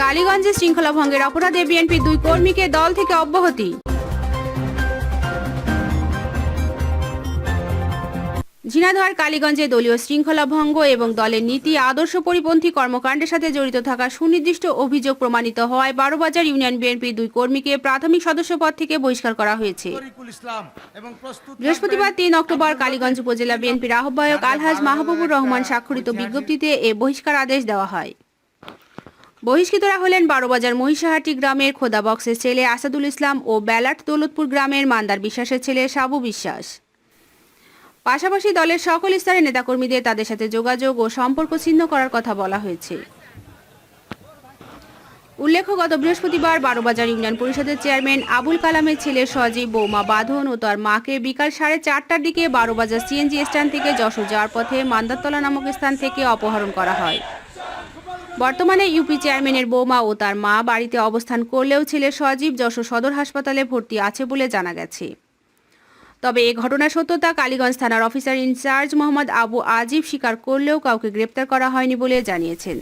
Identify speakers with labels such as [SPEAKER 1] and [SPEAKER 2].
[SPEAKER 1] কালীগঞ্জে শৃঙ্খলা ভঙ্গের অপরাধে বিএনপির দুই কর্মীকে দল থেকে অব্যাহতি। ঝিনাইদহের কালীগঞ্জে দলীয় শৃঙ্খলা ভঙ্গ এবং দলের নীতি আদর্শ পরিপন্থী কর্মকাণ্ডের সাথে জড়িত থাকা সুনির্দিষ্ট অভিযোগ প্রমাণিত হওয়ায় বারোবাজার ইউনিয়ন বিএনপির দুই কর্মীকে প্রাথমিক সদস্য পদ থেকে বহিষ্কার করা হয়েছে। বৃহস্পতিবার তিন অক্টোবর কালীগঞ্জ উপজেলা বিএনপির আহ্বায়ক আলহাজ মাহবুবুর রহমান স্বাক্ষরিত বিজ্ঞপ্তিতে এ বহিষ্কার আদেশ দেওয়া হয়। বহিষ্কৃতরা হলেন বারোবাজার মহিষাহাটি গ্রামের খোদা বক্সের ছেলে আসাদুল ইসলাম ও বেলাট দৌলতপুর গ্রামের মান্দার বিশ্বাসের ছেলে সাবু বিশ্বাস। পাশাপাশি দলের সকল স্তরের নেতাকর্মীদের তাদের সাথে যোগাযোগ ও সম্পর্ক ছিন্ন করার কথা বলা হয়েছে। উল্লেখ্য, গত বৃহস্পতিবার বারোবাজার ইউনিয়ন পরিষদের চেয়ারম্যান আবুল কালামের ছেলে সজীব বৌমা বাঁধন ও তার মাকে বিকাল সাড়ে চারটার দিকে বারোবাজার সিএনজি স্ট্যান্ড থেকে যশোর যাওয়ার পথে মান্দারতলা নামক স্থান থেকে অপহরণ করা হয়। বর্তমানে ইউপি চেয়ারম্যানের বৌমা ও তার মা বাড়িতে অবস্থান করলেও ছেলে সজীব যশোর সদর হাসপাতালে ভর্তি আছে বলে জানা গেছে। তবে এ ঘটনার সত্যতা কালীগঞ্জ থানার officer in charge Mohammad Abu Ajib স্বীকার করলেও কাউকে গ্রেপ্তার করা হয়নি বলে জানিয়েছেন।